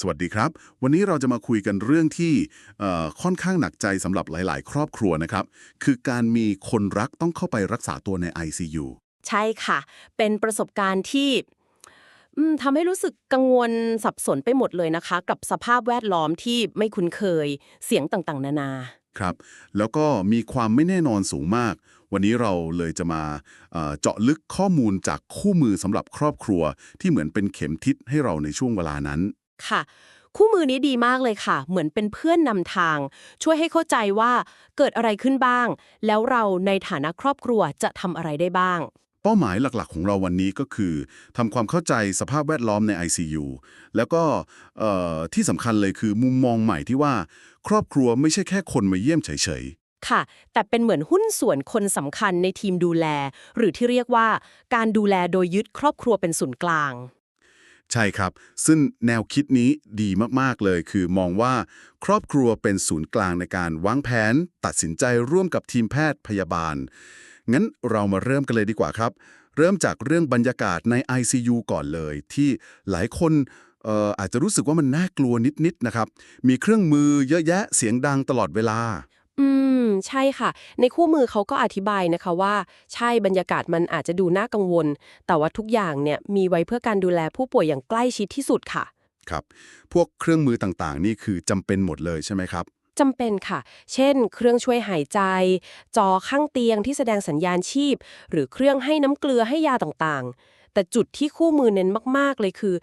สวัสดีครับ วันนี้เราจะมาคุยกันเรื่องที่เอ่อค่อนข้างหนักใจสำหรับหลาย ๆ ครอบครัวนะครับ คือการมีคนรักต้องเข้าไปรักษาตัวใน ICU ใช่ค่ะ เป็นประสบการณ์ที่อืมทำให้รู้สึกกังวลสับสนไปหมดเลยนะคะ กับสภาพแวดล้อมที่ไม่คุ้นเคยเสียงต่างๆ นานา ครับ แล้วก็มีความไม่แน่นอนสูงมาก วันนี้เราเลยจะมาเอ่อเจาะลึกข้อมูลจากคู่มือสำหรับครอบครัวที่เหมือนเป็นเข็มทิศให้เราในช่วงเวลานั้น ค่ะ คู่มือนี้ดีมากเลยค่ะ เหมือนเป็นเพื่อนนำทาง ช่วยให้เข้าใจว่าเกิดอะไรขึ้นบ้าง แล้วเราในฐานะครอบครัวจะทำอะไรได้บ้าง เป้าหมายหลักๆ ของเราวันนี้ก็คือทำความเข้าใจสภาพแวดล้อมใน ICU แล้วก็เอ่อที่สำคัญเลยคือมุมมองใหม่ที่ว่า ครอบครัวไม่ใช่แค่คนมาเยี่ยมเฉยค่ะ แต่เป็นเหมือนหุ้นส่วนคนสำคัญในทีมดูแล หรือที่เรียกว่าการดูแลโดยยึดครอบครัวเป็นศูนย์กลางๆ ใช่ครับ ซึ่งแนวคิดนี้ดีมาก ๆ เลย คือมองว่าครอบครัวเป็นศูนย์กลางในการวางแผน ตัดสินใจร่วมกับทีมแพทย์พยาบาล งั้นเรามาเริ่มกันเลยดีกว่าครับ เริ่มจากเรื่องบรรยากาศใน ICU ก่อนเลย ที่หลายคนเอ่ออาจจะรู้สึกว่ามันน่ากลัวนิด ๆ นะครับ มีเครื่องมือเยอะแยะเสียงดังตลอดเวลา อืม ใช่ค่ะ ในคู่มือเขาก็อธิบายนะคะว่า ใช่บรรยากาศมันอาจจะดูน่ากังวล แต่ว่าทุกอย่างเนี่ยมีไว้เพื่อการดูแลผู้ป่วยอย่างใกล้ชิดที่สุดค่ะ ครับ พวกเครื่องมือต่างๆ นี่คือจำเป็นหมดเลยใช่ไหมครับจำเป็นค่ะ เช่น เครื่องช่วยหายใจ จอข้างเตียงที่แสดงสัญญาณชีพ หรือเครื่องให้น้ำเกลือให้ยาต่างๆ แต่จุดที่คู่มือเน้นมาก ๆ เลยคือ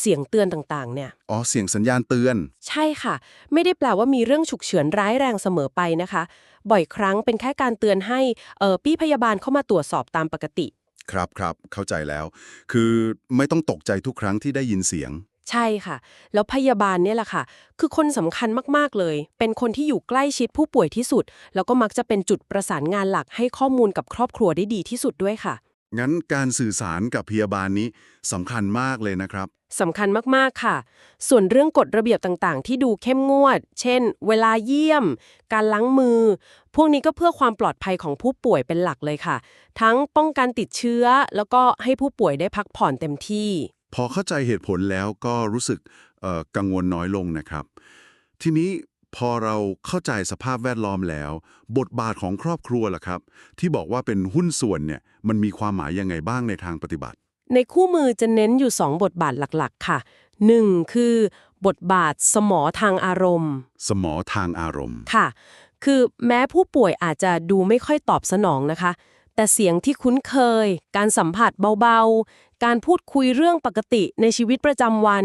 เสียงเตือนต่าง ๆ เนี่ย อ๋อ เสียงสัญญาณเตือน ใช่ค่ะ ไม่ได้แปลว่ามีเรื่องฉุกเฉินร้ายแรงเสมอไปนะคะ บ่อยครั้งเป็นแค่การเตือนให้เออพี่พยาบาลเข้ามาตรวจสอบตามปกติ ครับครับเข้าใจแล้ว คือไม่ต้องตกใจทุกครั้งที่ได้ยินเสียง ใช่ค่ะ แล้วพยาบาลเนี่ยแหละค่ะ คือคนสำคัญมาก ๆ เลย เป็นคนที่อยู่ใกล้ชิดผู้ป่วยที่สุด แล้วก็มักจะเป็นจุดประสานงานหลักให้ข้อมูลกับครอบครัวได้ดีที่สุดด้วยค่ะ งั้นการสื่อสารกับพยาบาลนี้สำคัญมากเลยนะครับ สำคัญมากๆค่ะ ส่วนเรื่องกฎระเบียบต่างๆ ที่ดูเข้มงวด เช่น เวลาเยี่ยม การล้างมือ พวกนี้ก็เพื่อความปลอดภัยของผู้ป่วยเป็นหลักเลยค่ะ ทั้งป้องกันติดเชื้อ แล้วก็ให้ผู้ป่วยได้พักผ่อนเต็มที่ พอเข้าใจเหตุผลแล้วก็รู้สึกเอ่อกังวลน้อยลงนะครับ ทีนี้ พอเราเข้าใจสภาพแวดล้อมแล้ว บทบาทของครอบครัวล่ะครับ ที่บอกว่าเป็นหุ้นส่วนเนี่ยมันมีความหมายยังไงบ้างในทางปฏิบัติ ในคู่มือจะเน้นอยู่ 2 บทบาทหลักๆ ค่ะ 1. คือบทบาทสมอทางอารมณ์ สมอทางอารมณ์ค่ะ คือแม้ผู้ป่วยอาจจะดูไม่ค่อยตอบสนองนะคะ แต่เสียงที่คุ้นเคย การสัมผัสเบาๆ การพูดคุยเรื่องปกติในชีวิตประจำวัน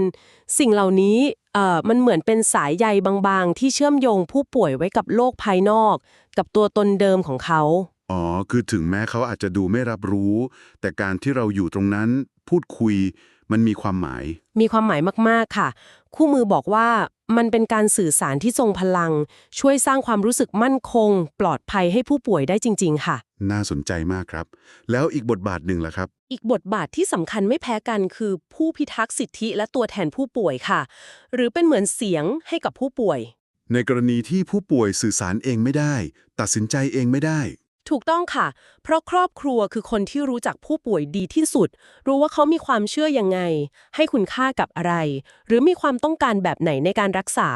สิ่งเหล่านี้เอ่อมันเหมือนเป็นสายใยบางๆ ที่เชื่อมโยงผู้ป่วยไว้กับโลกภายนอก กับตัวตนเดิมของเขา อ๋อ คือถึงแม้เขาอาจจะดูไม่รับรู้ แต่การที่เราอยู่ตรงนั้นพูดคุยมันมีความหมาย มีความหมายมากๆค่ะ คู่มือบอกว่า มันเป็นการสื่อสารที่ทรงพลัง ช่วยสร้างความรู้สึกมั่นคง ปลอดภัยให้ผู้ป่วยได้จริง ๆ ค่ะ น่าสนใจมากครับ แล้วอีกบทบาทหนึ่งล่ะครับ อีกบทบาทที่สำคัญไม่แพ้กันคือ ผู้พิทักษ์สิทธิและตัวแทนผู้ป่วยค่ะ หรือเป็นเหมือนเสียงให้กับผู้ป่วย ในกรณีที่ผู้ป่วยสื่อสารเองไม่ได้ ตัดสินใจเองไม่ได้ ถูกต้องค่ะ เพราะครอบครัวคือคนที่รู้จักผู้ป่วยดีที่สุด รู้ว่าเขามีความเชื่อยังไง ให้คุณค่ากับอะไร หรือมีความต้องการแบบไหนในการรักษา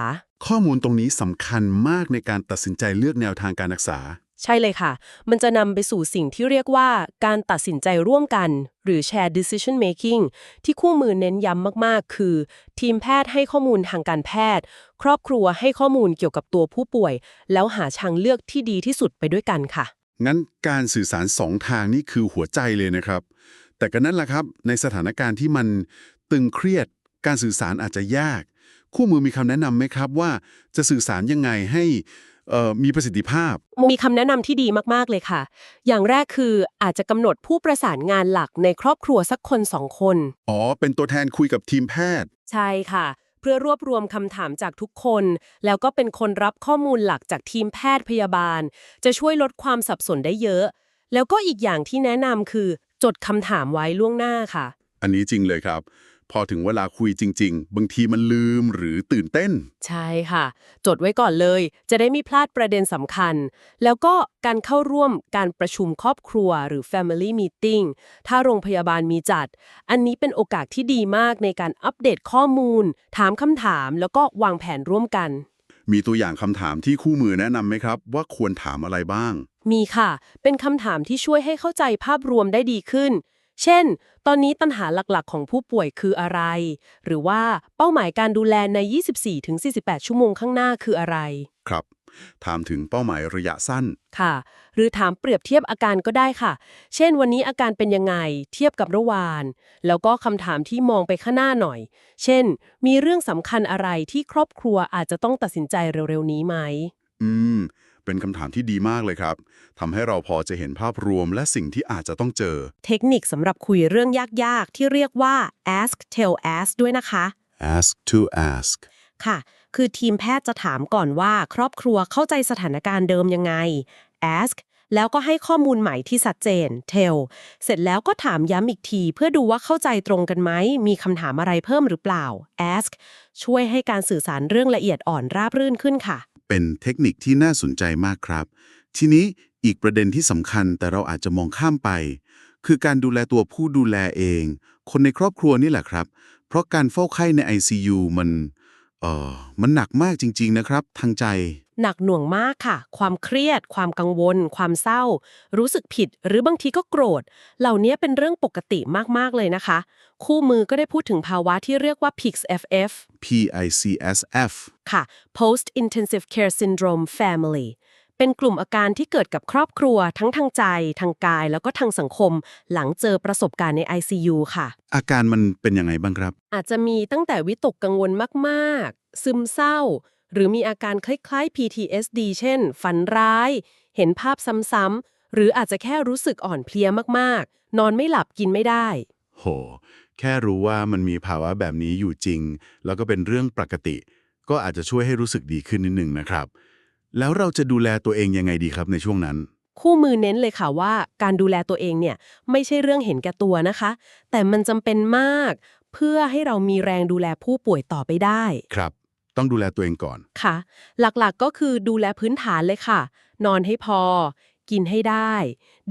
ข้อมูลตรงนี้สำคัญมากในการตัดสินใจเลือกแนวทางการรักษา ใช่เลยค่ะ มันจะนำไปสู่สิ่งที่เรียกว่าการตัดสินใจร่วมกัน หรือ share decision making ที่คู่มือเน้นย้ำมากๆ คือ ทีมแพทย์ให้ข้อมูลทางการแพทย์ ครอบครัวให้ข้อมูลเกี่ยวกับตัวผู้ป่วย แล้วหาทางเลือกที่ดีที่สุดไปด้วยกันค่ะ งั้นการสื่อสารสองทางนี่คือหัวใจเลยนะครับ แต่ก็นั่นแหละครับ ในสถานการณ์ที่มันตึงเครียด การสื่อสารอาจจะยาก คู่มือมีคำแนะนำไหมครับว่าจะสื่อสารยังไงให้เอ่อมีประสิทธิภาพ มีคำแนะนำที่ดีมาก ๆ เลยค่ะ อย่างแรกคืออาจจะกำหนดผู้ประสานงานหลักในครอบครัวสักคนสองคน อ๋อ เป็นตัวแทนคุยกับทีมแพทย์ ใช่ค่ะ เพื่อรวบรวมคำถามจากทุกคน แล้วก็เป็นคนรับข้อมูลหลักจากทีมแพทย์พยาบาล จะช่วยลดความสับสนได้เยอะ แล้วก็อีกอย่างที่แนะนำคือ จดคำถามไว้ล่วงหน้าค่ะ อันนี้จริงเลยครับ พอถึงเวลาคุยจริง ๆ บางทีมันลืมหรือตื่นเต้น ใช่ค่ะ จดไว้ก่อนเลย จะได้ไม่พลาดประเด็นสำคัญ แล้วก็การเข้าร่วมการประชุมครอบครัวหรือ Family Meeting ถ้าโรงพยาบาลมีจัด อันนี้เป็นโอกาสที่ดีมากในการอัปเดตข้อมูล ถามคำถาม แล้วก็วางแผนร่วมกัน มีตัวอย่างคำถามที่คู่มือแนะนำไหมครับ ว่าควรถามอะไรบ้าง มีค่ะ เป็นคำถามที่ช่วยให้เข้าใจภาพรวมได้ดีขึ้น เช่น ตอนนี้ปัญหาหลักๆ ของผู้ป่วยคืออะไร หรือว่าเป้าหมายการดูแลใน 24-48 ชั่วโมงข้างหน้าคืออะไร ครับ ถามถึงเป้าหมายระยะสั้น ค่ะ หรือถามเปรียบเทียบอาการก็ได้ค่ะ เช่น วันนี้อาการเป็นยังไง เทียบกับระหวาน แล้วก็คำถามที่มองไปข้างหน้าหน่อย เช่น มีเรื่องสำคัญอะไรที่ครอบครัวอาจจะต้องตัดสินใจเร็วๆนี้ไหม อืม เป็นคำถามที่ดีมากเลยครับทำให้เราพอจะเห็นภาพรวมและสิ่งที่อาจจะต้องเจอ เทคนิคสำหรับคุยเรื่องยากๆ ที่เรียกว่า ask tell ask ด้วยนะคะ ask to ask ค่ะ คือทีมแพทย์จะถามก่อนว่าครอบครัวเข้าใจสถานการณ์เดิมยังไง ask แล้วก็ให้ข้อมูลใหม่ที่ชัดเจน tell เสร็จแล้วก็ถามย้ำอีกที เพื่อดูว่าเข้าใจตรงกันไหม มีคำถามอะไรเพิ่มหรือเปล่า ask ช่วยให้การสื่อสารเรื่องละเอียดอ่อนราบรื่นขึ้นค่ะ เป็นเทคนิคที่น่าสนใจมากครับ ทีนี้อีกประเด็นที่สำคัญแต่เราอาจจะมองข้ามไป คือการดูแลตัวผู้ดูแลเอง คนในครอบครัวนี่แหละครับ เพราะการเฝ้าไข้ใน ICU มันเอ่อมันหนักมากจริง ๆนะครับ ทางใจ หนักหน่วงมากค่ะ ความเครียด ความกังวล ความเศร้า รู้สึกผิด หรือบางทีก็โกรธ เหล่านี้เป็นเรื่องปกติมาก ๆ เลยนะคะ คู่มือก็ได้พูดถึงภาวะที่เรียกว่า PICS-FF PICSF ค่ะ Post Intensive Care Syndrome Family เป็นกลุ่มอาการที่เกิดกับครอบครัวทั้งทางใจ ทางกายแล้วก็ทางสังคม หลังเจอประสบการณ์ใน ICU ค่ะ อาการมันเป็นยังไงบ้างครับ อาจจะมีตั้งแต่วิตกกังวลมาก ๆ ซึมเศร้า หรือมีอาการคล้ายๆ PTSD เช่น ฝันร้าย เห็นภาพซ้ำๆ หรืออาจจะแค่รู้สึกอ่อนเพลียมากๆ นอนไม่หลับกินไม่ได้ โห แค่รู้ว่ามันมีภาวะแบบนี้อยู่จริง แล้วก็เป็นเรื่องปกติ ก็อาจจะช่วยให้รู้สึกดีขึ้นนิดนึงนะครับ แล้วเราจะดูแลตัวเองยังไงดีครับในช่วงนั้น คู่มือเน้นเลยค่ะว่า การดูแลตัวเองเนี่ยไม่ใช่เรื่องเห็นแก่ตัวนะคะ แต่มันจำเป็นมาก เพื่อให้เรามีแรงดูแลผู้ป่วยต่อไปได้ ครับ ต้องดูแลตัวเองก่อน ค่ะ หลักๆก็คือดูแลพื้นฐานเลยค่ะ นอนให้พอ กินให้ได้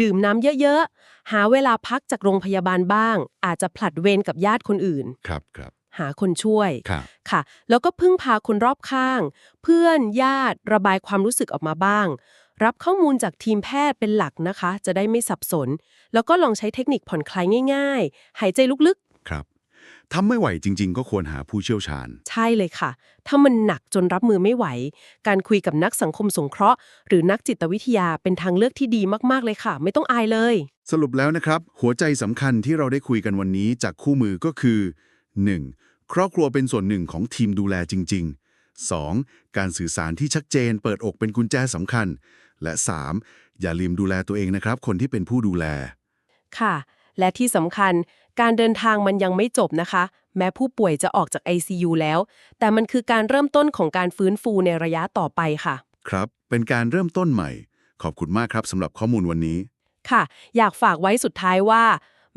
ดื่มน้ำเยอะๆ หาเวลาพักจากโรงพยาบาลบ้าง อาจจะผลัดเวรกับญาติคนอื่น ครับครับหาคนช่วยครับค่ะ แล้วก็พึ่งพาคนรอบข้าง เพื่อนญาติระบายความรู้สึกออกมาบ้าง รับข้อมูลจากทีมแพทย์เป็นหลักนะคะ จะได้ไม่สับสน แล้วก็ลองใช้เทคนิคผ่อนคลายง่าย ๆ หายใจลึกค รับทำไม่ไหวจริง ๆ ก็ควรหาผู้เชี่ยวชาญๆใช่เลยค่ะ ถ้ามันหนักจนรับมือไม่ไหว การคุยกับนักสังคมสงเคราะห์ หรือนักจิตวิทยาเป็นทางเลือกที่ดีมากๆเลยค่ะ ไม่ต้องอายเลย สรุปแล้วนะครับ หัวใจสำคัญที่เราได้คุยกันวันนี้จากคู่มือก็คือ 1. ครอบครัวเป็นส่วนหนึ่งของทีมดูแลจริง ๆ 2. การสื่อสารที่ชัดเจน เปิดอกเป็นกุญแจสำคัญ และ 3. อย่าลืมดูแลตัวเองนะครับ คนที่เป็นผู้ดูแล ค่ะ และที่สำคัญ การเดินทางมันยังไม่จบนะคะ แม้ผู้ป่วยจะออกจาก ICU แล้ว แต่มันคือการเริ่มต้นของการฟื้นฟูในระยะต่อไปค่ะ ครับ เป็นการเริ่มต้นใหม่ ขอบคุณมากครับสำหรับข้อมูลวันนี้ ค่ะ อยากฝากไว้สุดท้ายว่า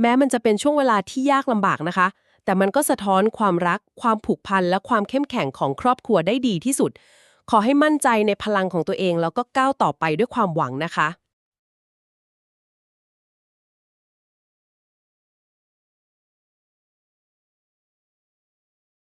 แม้มันจะเป็นช่วงเวลาที่ยากลำบากนะคะ แต่มันก็สะท้อนความรัก ความผูกพันและความเข้มแข็งของครอบครัวได้ดีที่สุด ขอให้มั่นใจในพลังของตัวเองแล้วก็ก้าวต่อไปด้วยความหวังนะคะ